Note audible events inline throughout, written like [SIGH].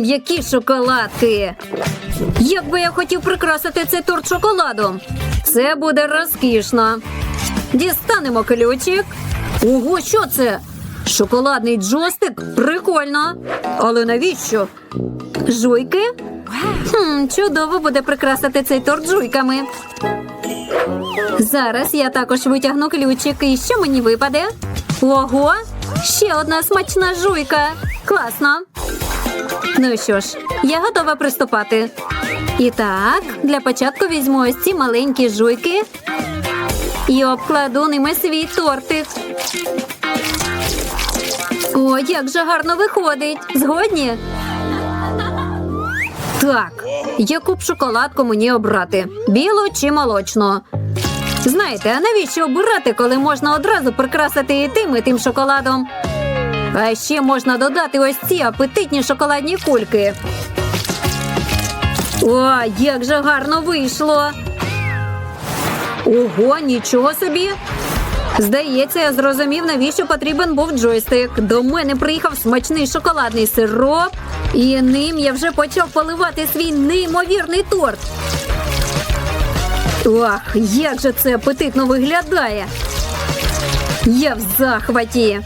Мм, які шоколадки. Як би я хотів прикрасити цей торт шоколадом. Це буде розкішно. Дістанемо ключик. Ого, що це? Шоколадний джойстик? Прикольно. Але навіщо? Жуйки? Хм, чудово буде прикрасити цей торт жуйками. Зараз я також витягну ключик. І що мені випаде? Ого! Ще одна смачна жуйка. Класно. Ну що ж, я готова приступати. І так, для початку візьму ось ці маленькі жуйки і обкладу ними свій тортик. О, як же гарно виходить. Згодні? Так, яку б шоколадку мені обрати? Білу чи молочну? Знаєте, а навіщо обирати, коли можна одразу прикрасити і тим, і тим шоколадом? А ще можна додати ось ці апетитні шоколадні кульки. О, як же гарно вийшло. Ого, нічого собі. Здається, я зрозумів, навіщо потрібен був джойстик. До мене приїхав смачний шоколадний сироп, і ним я вже почав поливати свій неймовірний торт. Ох, як же це апетитно виглядає. Я в захваті.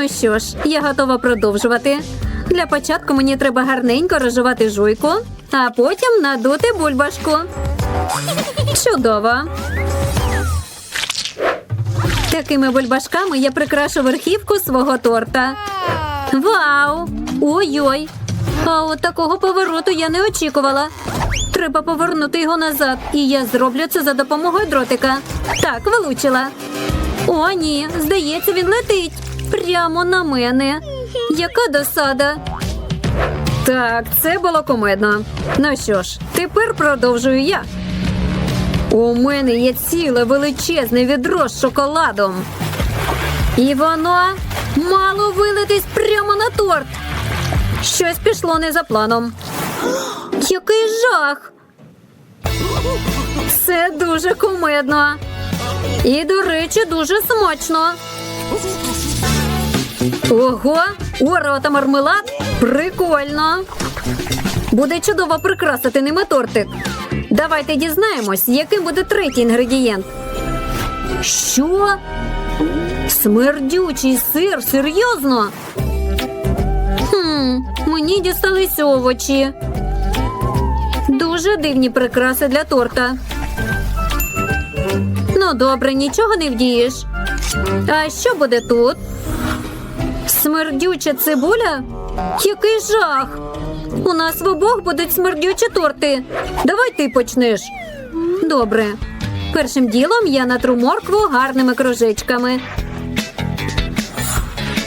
Ну що ж, я готова продовжувати. Для початку мені треба гарненько розжувати жуйку, а потім надути бульбашку. Чудово. Такими бульбашками я прикрашу верхівку свого торта. Вау! Ой-ой! А от такого повороту я не очікувала. Треба повернути його назад, і я зроблю це за допомогою дротика. Так, вилучила. О, ні, здається, він летить прямо на мене. Яка досада. Так, це було комедно. Ну що ж, тепер продовжую я. У мене є ціле величезне відро з шоколадом. І воно мало вилитись прямо на торт. Щось пішло не за планом. Який жах! Це дуже кумедно. І, до речі, дуже смачно. Ого, орео та мармелад? Прикольно. Буде чудово прикрасити ними тортик. Давайте дізнаємось, яким буде третій інгредієнт. Що? Смердючий сир? Серйозно? Хм, мені дістались овочі. Дуже дивні прикраси для торта. Ну, добре, нічого не вдієш. А що буде тут? Смердюча цибуля? Який жах! У нас в обох будуть смердючі торти. Давай ти почнеш. Добре. Першим ділом я натру моркву гарними кружечками.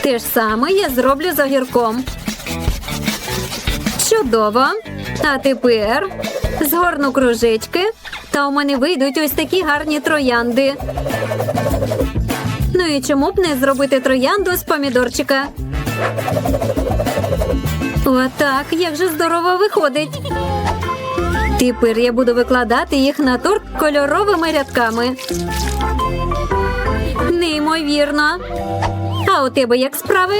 Те ж саме я зроблю з огірком. Чудово. А тепер згорну кружечки, та у мене вийдуть ось такі гарні троянди. Ну і чому б не зробити троянду з помідорчика? Отак, як же здорово виходить. Тепер я буду викладати їх на торт кольоровими рядками. Неймовірно. А у тебе як справи?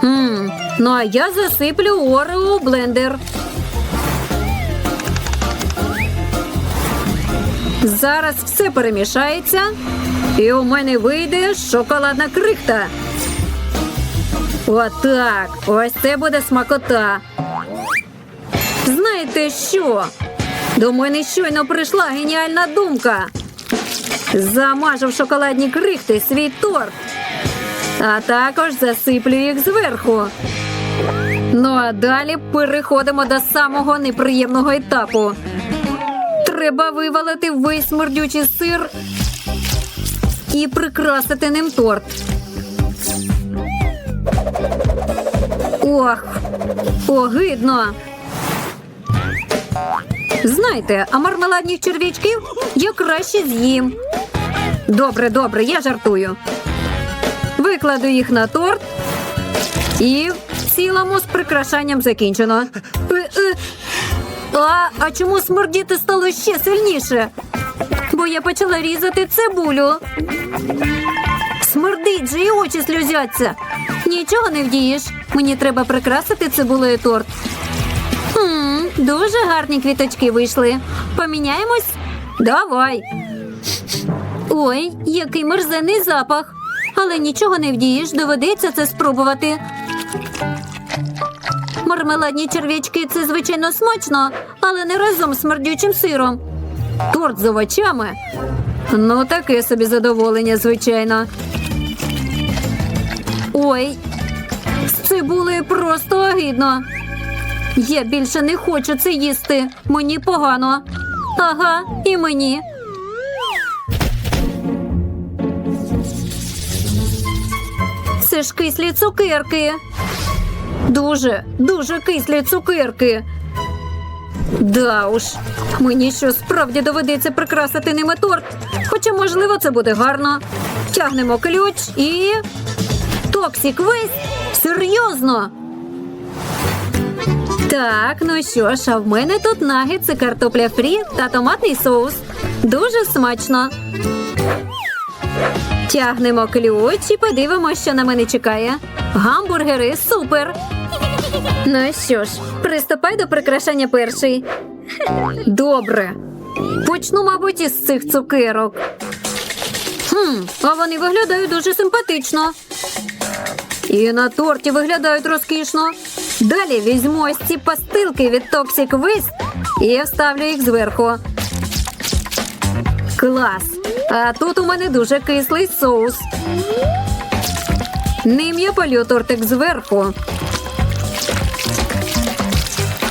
Хм, ну а я засиплю орео блендер. Зараз все перемішається, і у мене вийде шоколадна крихта. Отак. Ось це буде смакота. Знаєте що? До мене щойно прийшла геніальна думка. Замажу в шоколадні крихти свій торт, а також засиплю їх зверху. Ну а далі переходимо до самого неприємного етапу. Треба вивалити весь смердючий сир і прикрасити ним торт. Ох, огидно. Знаєте, а мармеладних черв'ячків я краще з'їм. Добре, добре, я жартую. Викладу їх на торт і в цілому з прикрашанням закінчено. Е, е. А, а чому смердіти стало ще сильніше? Бо я почала різати цибулю. Смердить же і очі сльозяться. Нічого не вдієш. Мені треба прикрасити цибулею торт. Хм, дуже гарні квіточки вийшли. Поміняємось? Давай. Ой, який мерзенний запах. Але нічого не вдієш, доведеться це спробувати. Мармеладні черв'ячки це звичайно смачно, але не разом з смердючим сиром. Торт з овочами. Ну, таке собі задоволення, звичайно. Ой, з цибулею просто огидно. Я більше не хочу це їсти. Мені погано. Ага, і мені. Це ж кислі цукерки. Дуже, дуже кислі цукерки. Да уж, мені що справді доведеться прикрасити ними торт. Хоча, можливо, це буде гарно. Тягнемо ключ і. Токсік весь? Серйозно. Так, ну що ж, а в мене тут нагетси, картопля фрі та томатний соус. Дуже смачно. Тягнемо ключ і подивимося, що на мене чекає. Гамбургери супер. Ну що ж, приступай до прикрашання перший. Добре. Почну, мабуть, із цих цукерок. Хм, а вони виглядають дуже симпатично. І на торті виглядають розкішно. Далі візьму ось ці пастилки від Toxic Waste і вставлю їх зверху. Клас! А тут у мене дуже кислий соус. Ним я полю тортик зверху.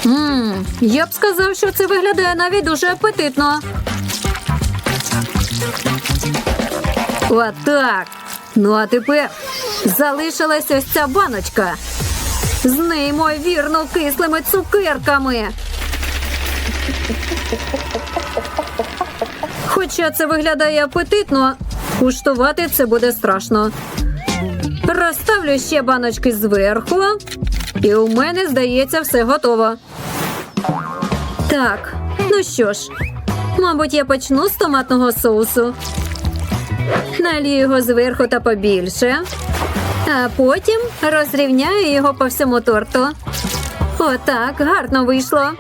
Ммм, я б сказав, що це виглядає навіть дуже апетитно. Отак. Ну а тепер залишилась ось ця баночка з неймовірно кислими цукерками. Хоча це виглядає апетитно, куштувати це буде страшно. Розставлю ще баночки зверху, і у мене, здається, все готово. Так, ну що ж, мабуть, я почну з томатного соусу. Налію його зверху та побільше, а потім розрівняю його по всьому торту. Отак, гарно вийшло.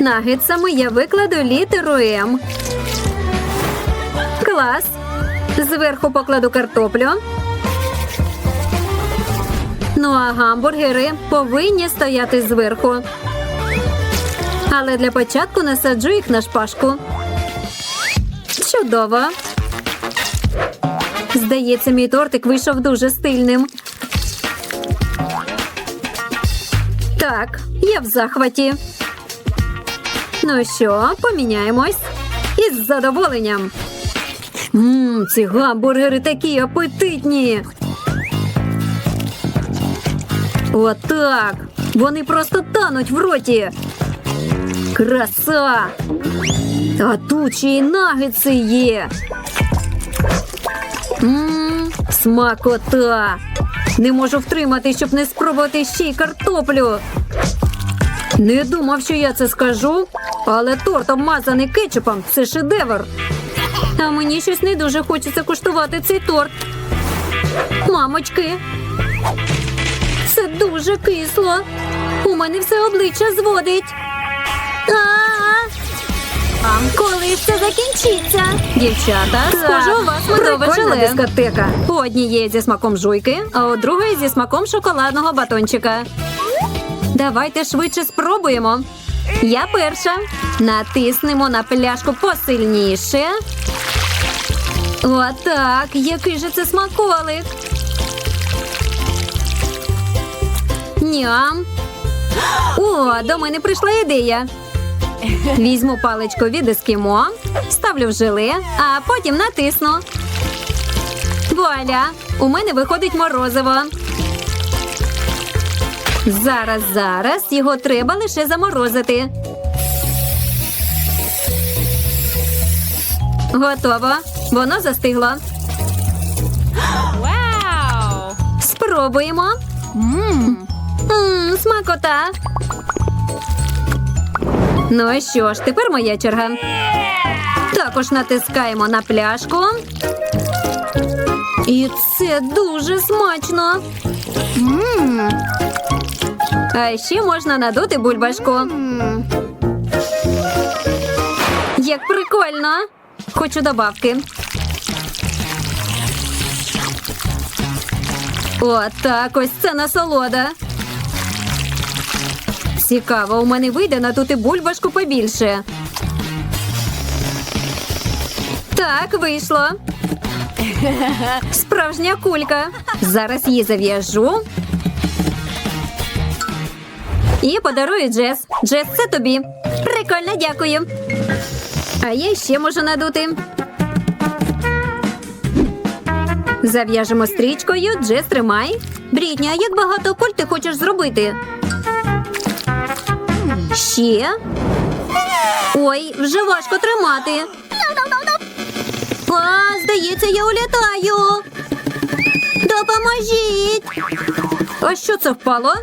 Нагетсами я викладу літеру М. Клас. Зверху покладу картоплю. Ну а гамбургери повинні стояти зверху. Але для початку насаджу їх на шпажку. Чудово. Здається, мій тортик вийшов дуже стильним. Так, я в захваті. Ну що, поміняємось? Із задоволенням. Ммм, ці гамбургери такі апетитні. Отак. Вони просто тануть в роті. Краса! А тут ще й нагетси є. Ммм, смакота. Не можу втримати, щоб не спробувати ще й картоплю. Не думав, що я це скажу, але торт обмазаний кетчупом це шедевр. А мені щось не дуже хочеться куштувати цей торт. Мамочки, це дуже кисло. У мене все обличчя зводить. А коли це закінчиться? Дівчата, схоже, у вас желе. дискотека. У однієї зі смаком жуйки, а у другої зі смаком шоколадного батончика. Давайте швидше спробуємо. Я перша. Натиснемо на пляшку посильніше. Отак. Який же це смаколик. Ням. О, до мене прийшла ідея. Візьму паличку від ескімо, ставлю в желе, а потім натисну. Вуаля! У мене виходить морозиво. Зараз, зараз його треба лише заморозити. Готово. Воно застигло. Wow! Спробуємо. Mmm. Мм, смакота. Ну і що ж, тепер моя черга. Також натискаємо на пляшку. І це дуже смачно. А ще можна надути бульбашку. Як прикольно. Хочу добавки. О, так, ось це насолода. Цікаво, у мене вийде на надути бульбашку побільше. Так, вийшло. Справжня кулька. Зараз її зав'яжу. І подарую Джес. Джес, це тобі. Прикольно, дякую. А я ще можу надути. Зав'яжемо стрічкою, Джес тримай. Брітня, як багато куль ти хочеш зробити? Ще. Ой, вже важко тримати. А, здається, я улітаю. Допоможіть. А що це впало?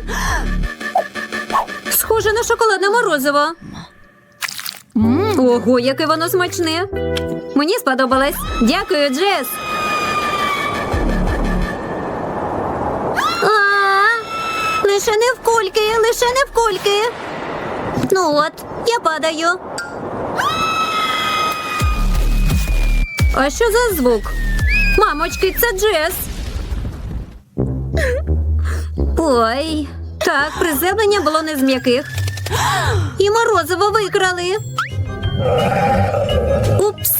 Схоже на шоколадне морозиво. Ого, яке воно смачне. Мені сподобалось. Дякую, Джес. А, лише не в кульки, лише не в кульки. Ну от, я падаю. А що за звук? Мамочки, це Джес. Ой, так, приземлення було не з м'яких. І морозиво викрали. Упс.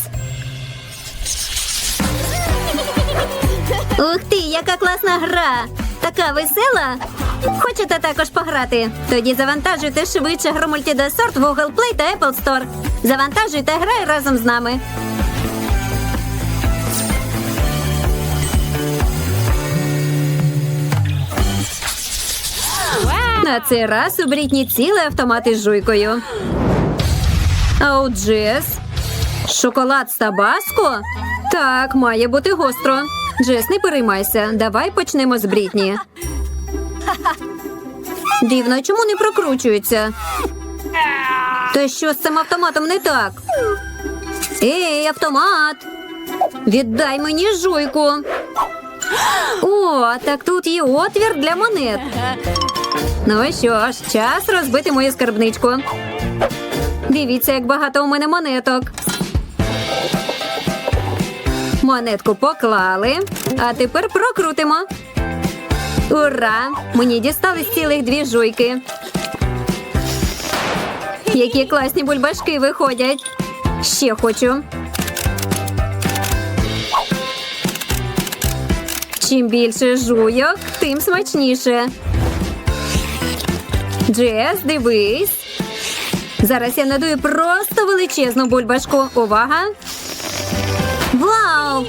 Ух ти, яка класна гра! Така весела. Хочете також пограти? Тоді завантажуйте швидше гру Multidesort в Google Play та Apple Store. Завантажуйте грай разом з нами. На цей раз у Брітні цілий автомат із жуйкою. А Джес? Шоколад з табаско? Так, має бути гостро. Джес, не переймайся. Давай почнемо з Брітні. Дивно, чому не прокручується? Та що з цим автоматом не так? Ей, автомат! Віддай мені жуйку. О, так тут є отвір для монет. Ну що ж, час розбити мою скарбничку. Дивіться, як багато у мене монеток. Монетку поклали, а тепер прокрутимо. Ура! Мені дістались цілих дві жуйки. Які класні бульбашки виходять. Ще хочу. Чим більше жуйок, тим смачніше. Джес, дивись. Зараз я надую просто величезну бульбашку. Увага! Вау!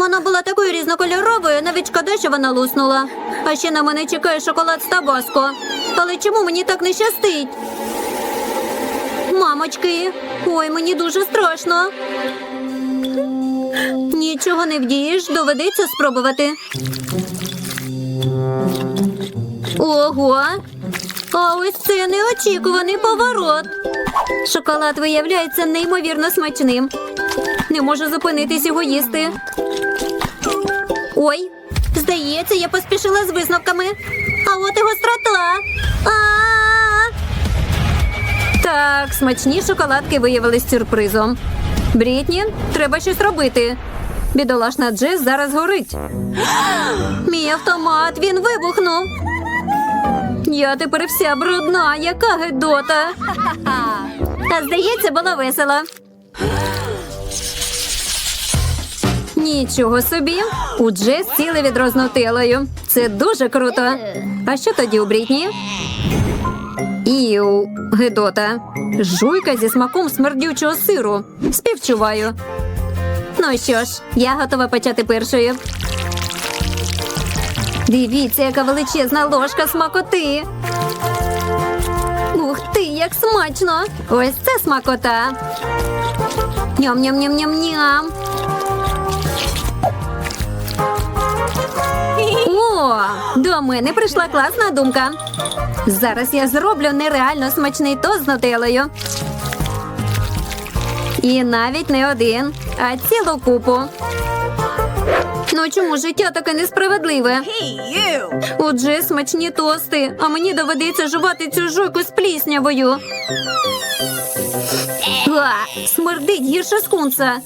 Вона була такою різнокольоровою, навіть шкода, що вона луснула. А ще на мене чекає шоколад з табаско. Але чому мені так не щастить? Мамочки, ой, мені дуже страшно. Нічого не вдієш, доведеться спробувати. Ого! А ось це неочікуваний поворот. Шоколад виявляється неймовірно смачним. Не можу зупинитись його їсти. Ой, здається, я поспішила з висновками. А от і гострота. А-а-а! Так, смачні шоколадки виявились сюрпризом. Брітні, треба щось робити. Бідолашна Джес зараз горить. [GASPS] Мій автомат, він вибухнув. Я тепер вся брудна, яка гидота. [LAUGHS] А здається, було весело. Нічого собі. У Джес ціле відро з. Це дуже круто. А що тоді у Брітні? Іу, гидота. Жуйка зі смаком смердючого сиру. Співчуваю. Ну що ж, я готова почати першою. Дивіться, яка величезна ложка смакоти. Ух ти, як смачно! Ось це смакота. Ням-ням-ням-ням-ням. До мене прийшла класна думка. Зараз я зроблю нереально смачний тост з нутеллою. І навіть не один, а цілу купу. Ну чому життя таке несправедливе? Отже, смачні тости, а мені доведеться жувати цю жуйку з пліснявою. А, смердить гірше скунса.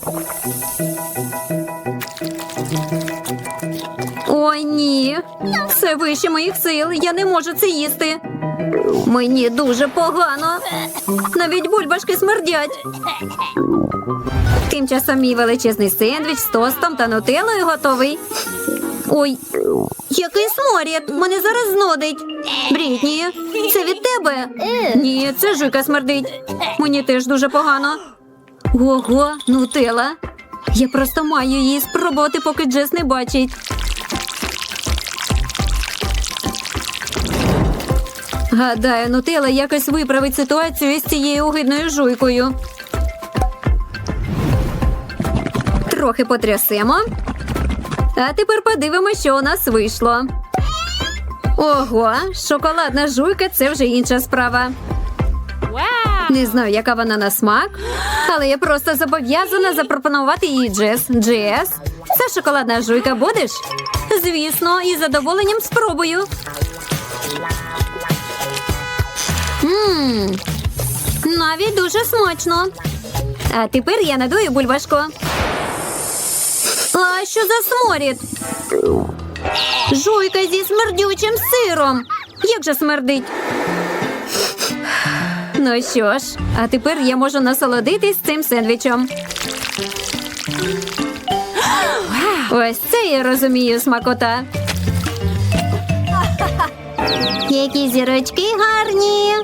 Ні. Це вище моїх сил. Я не можу це їсти. Мені дуже погано. Навіть бульбашки смердять. Тим часом мій величезний сендвіч з тостом та нутеллою готовий. Ой, який сморід! Мене зараз знудить. Брітні, це від тебе? Ні, це жуйка смердить. Мені теж дуже погано. Ого, нутела. Я просто маю її спробувати, поки Джес не бачить. Гадаю, нутела якось виправить ситуацію з цією огидною жуйкою. Трохи потрясемо. А тепер подивимося, що у нас вийшло. Ого, шоколадна жуйка це вже інша справа. Не знаю, яка вона на смак, але я просто зобов'язана запропонувати їй Джес. Джес, це шоколадна жуйка будеш? Звісно, із задоволенням спробую. Ммм, навіть дуже смачно. А тепер я надую бульбашку. А що за сморід? Жуйка зі смердючим сиром. Як же смердить? Ну що ж, а тепер я можу насолодитись цим сендвічем. Ось це я розумію смакота. Які зірочки гарні.